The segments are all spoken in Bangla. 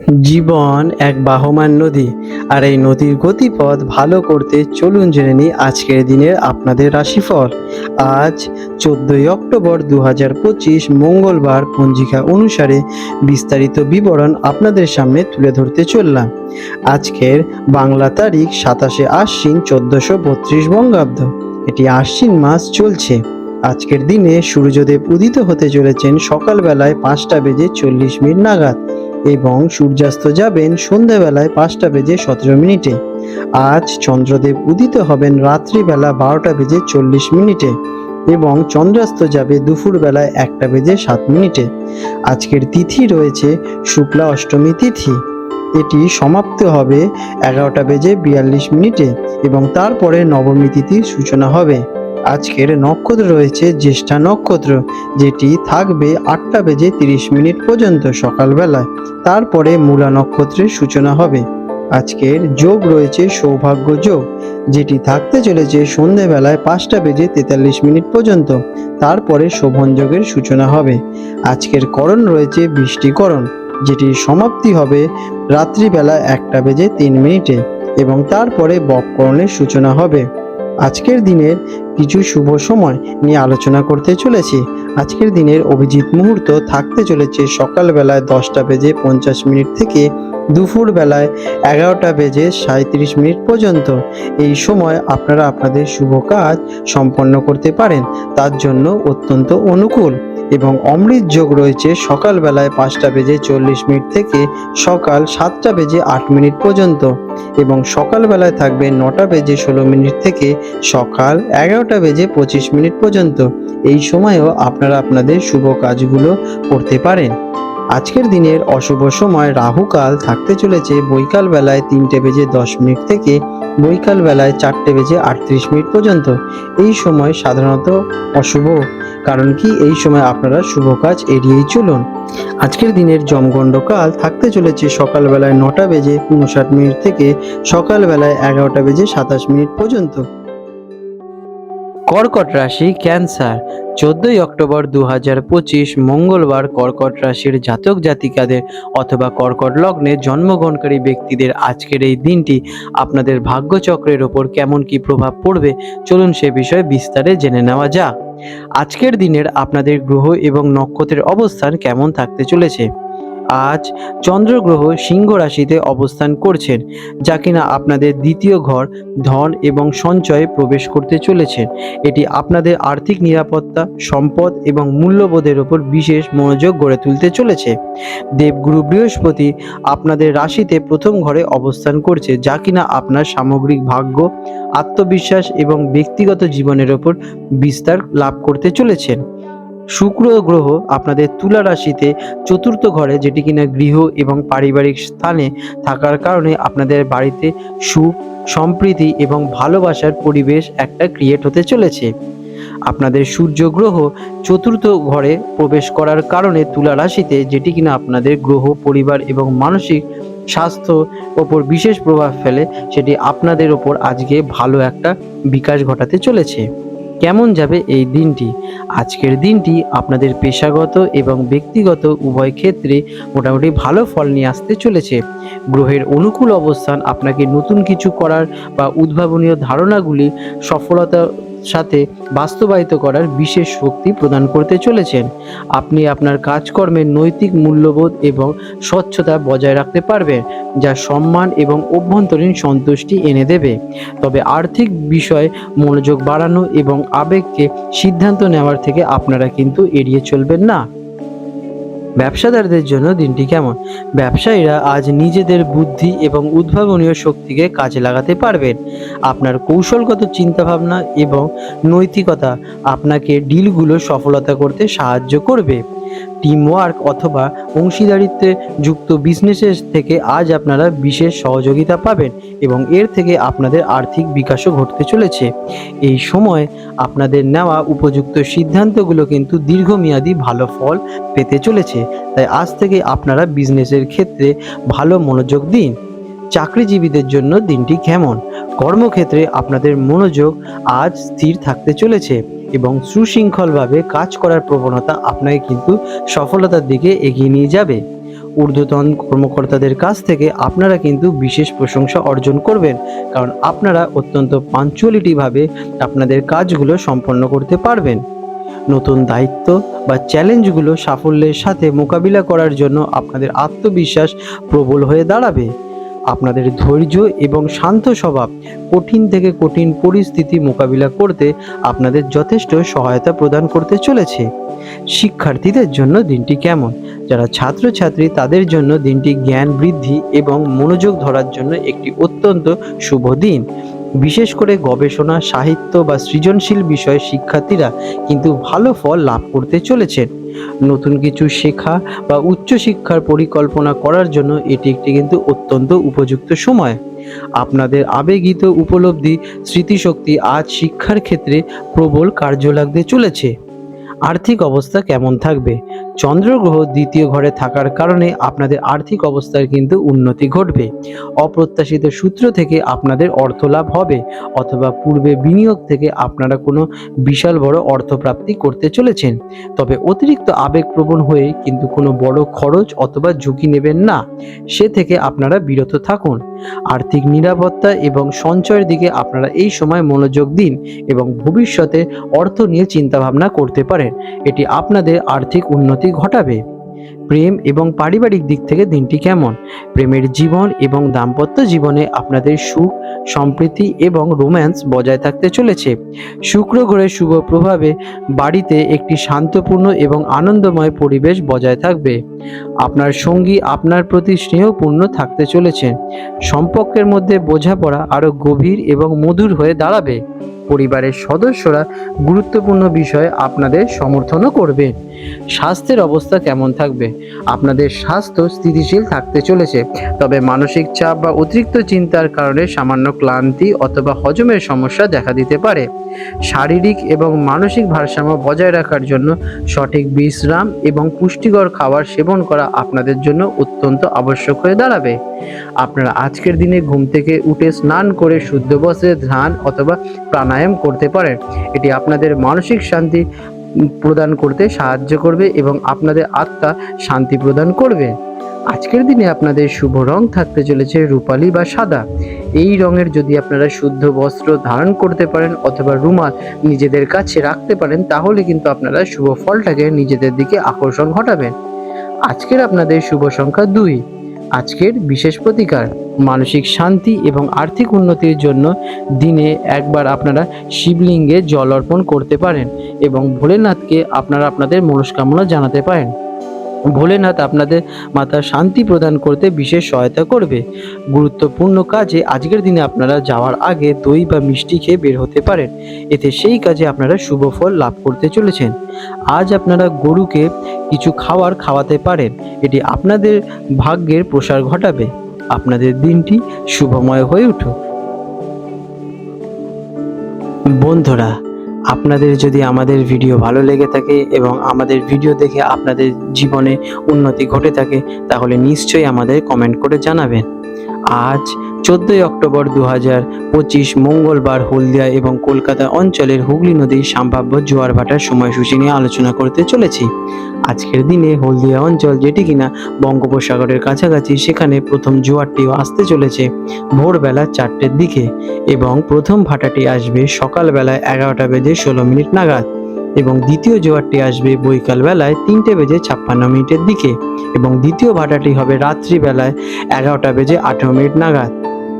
জীবন এক বাহমান নদী, আর এই নদীর গতিপথ ভালো করতে চলুন জেনে নিই আজকের দিনের আপনাদের রাশিফল। আজ চোদ্দই অক্টোবর দু হাজার পঁচিশ মঙ্গলবার পঞ্জিকা অনুসারে বিস্তারিত বিবরণ আপনাদের সামনে তুলে ধরতে চললাম। আজকের বাংলা তারিখ সাতাশে আশ্বিন চোদ্দশো বত্রিশ বঙ্গাব্দ। এটি আশ্বিন মাস চলছে। আজকের দিনে সূর্যদেব উদিত হতে চলেছেন সকালবেলায় পাঁচটা বেজে চল্লিশ মিনিট নাগাদ। এবং সূর্যাস্ত যাবেন সন্ধ্যাবেলায় পাঁচটা বেজে সতেরো মিনিটে। আজ চন্দ্রদেব উদিত হবেন রাত্রিবেলা বারোটা বেজে চল্লিশ মিনিটে এবং চন্দ্রাস্ত যাবে দুপুরবেলায় একটা বেজে সাত মিনিটে। আজকের তিথি রয়েছে শুক্লা অষ্টমী তিথি। এটি সমাপ্ত হবে এগারোটা বেজে বিয়াল্লিশ মিনিটে এবং তারপরে নবমী তিথির সূচনা হবে। আজকের নক্ষত্র রয়েছে জ্যেষ্ঠা নক্ষত্র, যেটি থাকবে আটটা বেজে তিরিশ মিনিট পর্যন্ত সকালবেলায়। তারপরে মূলা নক্ষত্রের সূচনা হবে। আজকের যোগ রয়েছে সৌভাগ্য যোগ, যেটি থাকতে চলেছে সন্ধেবেলায় পাঁচটা বেজে তেতাল্লিশ মিনিট পর্যন্ত। তারপরে শোভন যোগের সূচনা হবে। আজকের করণ রয়েছে বৃষ্টিকরণ যেটির সমাপ্তি হবে রাত্রিবেলা একটা বেজে তিন মিনিটে এবং তারপরে বককরণের সূচনা হবে। আজকের দিনের কিছু শুভ সময় নিয়ে আলোচনা করতে চলেছি। আজকের দিনের অভিজিৎ মুহূর্ত থাকতে চলেছে সকালবেলায় দশটা বেজে পঞ্চাশ মিনিট থেকে দুপুর বেলায় এগারোটা বেজে সাঁত্রিশ মিনিট পর্যন্ত এই সময় আপনারা আপনাদের শুভ কাজ সম্পন্ন করতে পারেন। তার জন্য অত্যন্ত অনুকূল এবং অমৃত যোগ রয়েছে সকালবেলায় পাঁচটা বেজে চল্লিশ মিনিট থেকে সকাল সাতটা বেজে আট মিনিট পর্যন্ত এবং সকালবেলায় থাকবে নটা বেজে ষোলো মিনিট থেকে সকাল এগারোটা বেজে পঁচিশ মিনিট পর্যন্ত। এই সময়েও আপনারা আপনাদের শুভ কাজগুলো করতে পারেন। আজকের দিনের অশুভ সময় রাহুকাল থাকতে চলেছে বৈকাল বেলায় তিনটে বেজে দশ মিনিট থেকে বৈকাল বেলায় চারটে বেজে আটত্রিশ মিনিট পর্যন্ত। এই সময় সাধারণত অশুভ। কারণ কি? এই সময় আপনারা শুভ কাজ এড়িয়েই চলুন। আজকের দিনের জমগণ্ডকাল থাকতে চলেছে সকালবেলায় নটা বেজে উনষাট মিনিট থেকে সকালবেলায় এগারোটা বেজে সাতাশ মিনিট পর্যন্ত। কর্কট রাশি ক্যান্সার। চোদ্দই অক্টোবর দু হাজার পঁচিশ মঙ্গলবার কর্কট রাশির জাতক জাতিকাদের অথবা কর্কট লগ্নে জন্মগ্রহণকারী ব্যক্তিদের আজকের এই দিনটি আপনাদের ভাগ্যচক্রের ওপর কেমন কি প্রভাব পড়বে চলুন সে বিষয়ে বিস্তারে জেনে নেওয়া যাক। আজকের দিনের আপনাদের গ্রহ এবং নক্ষত্রের অবস্থান কেমন থাকতে চলেছে? আজ চন্দ্রগ্রহ সিংহ রাশিতে অবস্থান করছেন, যা কিনা আপনাদের দ্বিতীয় ঘর, ধন এবং সঞ্চয়ে প্রবেশ করতে চলেছেন এটি আপনাদের আর্থিক নিরাপত্তা, সম্পদ এবং মূল্যবোধের ওপর বিশেষ মনোযোগ গড়ে তুলতে চলেছে। দেবগুরু বৃহস্পতি আপনাদের রাশিতে প্রথম ঘরে অবস্থান করছে, যা কিনা আপনার সামগ্রিক ভাগ্য, আত্মবিশ্বাস এবং ব্যক্তিগত জীবনের ওপর বিস্তার লাভ করতে চলেছেন। শুক্র গ্রহ আপনাদের তুলা রাশিতে চতুর্থ ঘরে, যেটি কিনা গৃহ এবং পারিবারিক স্থানে থাকার কারণে আপনাদের বাড়িতে সুখ, সম্প্রীতি এবং ভালোবাসার পরিবেশ একটা ক্রিয়েট হতে চলেছে। আপনাদের সূর্য গ্রহ চতুর্থ ঘরে প্রবেশ করার কারণে তুলা রাশিতে, যেটি কিনা আপনাদের গ্রহ, পরিবার এবং মানসিক স্বাস্থ্য ওপর বিশেষ প্রভাব ফেলে, সেটি আপনাদের ওপর আজকে ভালো একটা বিকাশ ঘটাতে চলেছে। কেমন যাবে এই দিনটি? আজকের দিনটি আপনাদের পেশাগত এবং ব্যক্তিগত উভয় ক্ষেত্রে মোটামুটি ভালো ফল নিয়ে আসতে চলেছে। গ্রহের অনুকূল অবস্থান আপনাকে নতুন কিছু করার বা উদ্ভাবনীয় ধারণাগুলি সফলতার সাথে বাস্তবায়িত করার বিশেষ শক্তি প্রদান করতে চলেছেন। আপনি আপনার কাজকর্মের নৈতিক মূল্যবোধ এবং স্বচ্ছতা বজায় রাখতে পারবেন, যা সম্মান এবং অভ্যন্তরীণ সন্তুষ্টি এনে দেবে। তবে আর্থিক বিষয়ে মনোযোগ বাড়ানো এবং আবেগকে সিদ্ধান্ত নেওয়ার থেকে আপনারা কিন্তু এড়িয়ে চলবেন না। ব্যবসাদারদের জন্য দিনটি কেমন? ব্যবসায়ীরা আজ নিজেদের বুদ্ধি এবং উদ্ভাবনীয় শক্তিকে কাজে লাগাতে পারবেন। আপনার কৌশলগত চিন্তাভাবনা এবং নৈতিকতা আপনাকে ডিলগুলো সফলতা করতে সাহায্য করবে। টিম ওয়ার্ক অথবা অংশীদারিত্বে যুক্ত বিজনেসের থেকে আজ আপনারা বিশেষ সহযোগিতা পাবেন এবং এর থেকে আপনাদের আর্থিক বিকাশও ঘটতে চলেছে। এই সময় আপনাদের নেওয়া উপযুক্ত সিদ্ধান্তগুলো কিন্তু দীর্ঘমেয়াদী ভালো ফল পেতে চলেছে। তাই আজ থেকে আপনারা বিজনেসের ক্ষেত্রে ভালো মনোযোগ দিন। চাকরিজীবীদের জন্য দিনটি কেমন? কর্মক্ষেত্রে আপনাদের মনোযোগ আজ স্থির থাকতে চলেছে। এবং সুশৃঙ্খলভাবে কাজ করার প্রবণতা আপনাকে কিন্তু সফলতার দিকে এগিয়ে নিয়ে যাবে। ঊর্ধ্বতন কর্মকর্তাদের কাছ থেকে আপনারা কিন্তু বিশেষ প্রশংসা অর্জন করবেন, কারণ আপনারা অত্যন্ত পাঞ্চুয়ালিটিভাবে আপনাদের কাজগুলো সম্পন্ন করতে পারবেন। নতুন দায়িত্ব বা চ্যালেঞ্জগুলো সাফল্যের সাথে মোকাবিলা করার জন্য আপনাদের আত্মবিশ্বাস প্রবল হয়ে দাঁড়াবে। আপনাদের ধৈর্য এবং শান্ত স্বভাব কঠিন থেকে কঠিন পরিস্থিতি মোকাবিলা করতে আপনাদের যথেষ্ট সহায়তা প্রদান করতে চলেছে। শিক্ষার্থীদের জন্য দিনটি কেমন? যারা ছাত্রছাত্রী, তাদের জন্য দিনটি জ্ঞান বৃদ্ধি এবং মনোযোগ ধরার জন্য একটি অত্যন্ত শুভ দিন। বিশেষ করে গবেষণা, সাহিত্য বা সৃজনশীল বিষয়ে শিক্ষার্থীরা কিন্তু ভালো ফল লাভ করতে চলেছেন। নতুন কিছু শেখা বা উচ্চশিক্ষার পরিকল্পনা করার জন্য এটি একটি কিন্তু অত্যন্ত উপযুক্ত সময়। আপনাদের আবেগিত উপলব্ধি, স্মৃতিশক্তি আজ শিক্ষার ক্ষেত্রে প্রবল কার্য লাগতে চলেছে। আর্থিক অবস্থা কেমন থাকবে? চন্দ্রগ্রহ দ্বিতীয় ঘরে থাকার কারণে আপনাদের আর্থিক অবস্থার কিন্তু উন্নতি ঘটবে। অপ্রত্যাশিত সূত্র থেকে আপনাদের অর্থ লাভ হবে অথবা পূর্বে বিনিয়োগ থেকে আপনারা কোনো বিশাল বড় অর্থপ্রাপ্তি করতে চলেছেন। তবে অতিরিক্ত আবেগপ্রবণ হয়ে কিন্তু কোনো বড় খরচ অথবা ঝুঁকি নেবেন না। সে থেকে আপনারা বিরত থাকুন। আর্থিক নিরাপত্তা এবং সঞ্চয়ের দিকে আপনারা এই সময় মনোযোগ দিন এবং ভবিষ্যতে অর্থ নিয়ে চিন্তাভাবনা করতে পারেন। এটি আপনাদের আর্থিক উন্নতি ঘটাবে। প্রেম এবং পারিবারিক দিক থেকে দিনটি কেমন? প্রেমের জীবন এবং দাম্পত্য জীবনে আপনাদের সুখ, সম্প্রীতি এবং রোম্যান্স বজায় থাকতে চলেছে। শুক্র গ্রহের শুভ প্রভাবে বাড়িতে একটি শান্তপূর্ণ এবং আনন্দময় পরিবেশ বজায় থাকবে। আপনার সঙ্গী আপনার প্রতি স্নেহপূর্ণ থাকতে চলেছে। সম্পর্কের মধ্যে বোঝাপড়া আরও গভীর এবং মধুর হয়ে দাঁড়াবে। পরিবারের সদস্যরা গুরুত্বপূর্ণ বিষয়ে আপনাদের সমর্থনও করবে। স্বাস্থ্যের অবস্থা কেমন থাকবে? আপনাদের স্বাস্থ্য স্থিতিশীল থাকতে চলেছে, তবে মানসিক চাপ বা অতিরিক্ত চিন্তার কারণে সামান্য ক্লান্তি অথবা হজমের সমস্যা দেখা দিতে পারে। শারীরিক এবং মানসিক ভারসাম্য বজায় রাখার জন্য সঠিক বিশ্রাম এবং পুষ্টিকর খাবার সেবন করা আপনাদের জন্য অত্যন্ত আবশ্যক হয়ে দাঁড়াবে। আপনারা আজকের দিনে ঘুম থেকে উঠে স্নান করে শুদ্ধ বস্ত্রে ধ্যান অথবা প্রাণায়াম করতে পারেন। এটি আপনাদের মানসিক শান্তি প্রদান করতে সাহায্য করবে এবং আপনাদের আত্মা শান্তি প্রদান করবে। আজকের দিনে আপনাদের শুভ রং থাকতে চলেছে রূপালী বা সাদা। এই রঙের যদি আপনারা শুদ্ধ বস্ত্র ধারণ করতে পারেন অথবা রুমাল নিজেদের কাছে রাখতে পারেন, তাহলে কিন্তু আপনারা শুভ ফলটাকে নিজেদের দিকে আকর্ষণ ঘটাবেন। আজকের আপনাদের শুভ সংখ্যা দুই। আজকের বিশেষ প্রতিকার, মানসিক শান্তি এবং আর্থিক উন্নতির জন্য দিনে একবার আপনারা শিবলিঙ্গে জল অর্পণ করতে পারেন এবং ভোলেনাথকে আপনারা আপনাদের মনস্কামনা জানাতে পারেন। ভোলেনাথ আপনাদের মাথার শান্তি প্রদান করতে বিশেষ সহায়তা করবে। গুরুত্বপূর্ণ কাজে আজকের দিনে আপনারা যাওয়ার আগে দই বা মিষ্টি খেয়ে বের হতে পারেন। এতে সেই কাজে আপনারা শুভ ফল লাভ করতে চলেছেন। আজ আপনারা গরুকে কিছু খাবার খাওয়াতে পারেন। এটি আপনাদের ভাগ্যের প্রসার ঘটাবে। আপনাদের দিনটি শুভময় হয়ে উঠুক। বন্ধুরা, আপনাদের যদি আমাদের ভিডিও ভালো লেগে থাকে এবং আমাদের ভিডিও দেখে আপনাদের জীবনে উন্নতি ঘটে থাকে, তাহলে নিশ্চয়ই আমাদের কমেন্ট করে জানাবেন। আজ চোদ্দোই অক্টোবর দু পঁচিশ মঙ্গলবার হলদিয়া এবং কলকাতা অঞ্চলের হুগলি নদীর সম্ভাব্য জোয়ার ভাটার সময়সূচি নিয়ে আলোচনা করতে চলেছি। আজকের দিনে হলদিয়া অঞ্চল যেটি কিনা বঙ্গোপসাগরের কাছাকাছি, সেখানে প্রথম জোয়ারটিও আসতে চলেছে ভোরবেলা চারটের দিকে এবং প্রথম ভাটাটি আসবে সকালবেলায় এগারোটা বেজে ষোলো মিনিট নাগাদ এবং দ্বিতীয় জোয়ারটি আসবে বৈকাল বেলায় তিনটে বেজে ছাপ্পান্ন মিনিটের দিকে এবং দ্বিতীয় ভাটাটি হবে রাত্রিবেলায় এগারোটা বেজে আঠেরো মিনিট নাগাদ।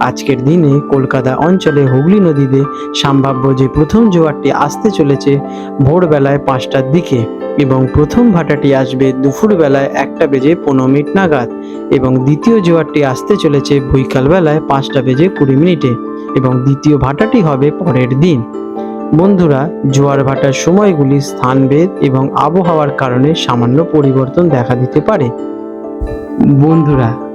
আজকের দিনে কলকাতা অঞ্চলে হুগলি নদীতে সম্ভাব্য যে প্রথম জোয়ারটি আসতে চলেছে ভোরবেলায় পাঁচটার দিকে এবং প্রথম ভাটাটি আসবে দুপুরবেলায় একটা বেজে পনেরো মিনিট নাগাদ এবং দ্বিতীয় জোয়ারটি আসতে চলেছে বৈকালবেলায় পাঁচটা বেজে কুড়ি মিনিটে এবং দ্বিতীয় ভাটাটি হবে পরের দিন। বন্ধুরা, জোয়ার ভাটার সময়গুলি স্থানভেদ এবং আবহাওয়ার কারণে সামান্য পরিবর্তন দেখা দিতে পারে। বন্ধুরা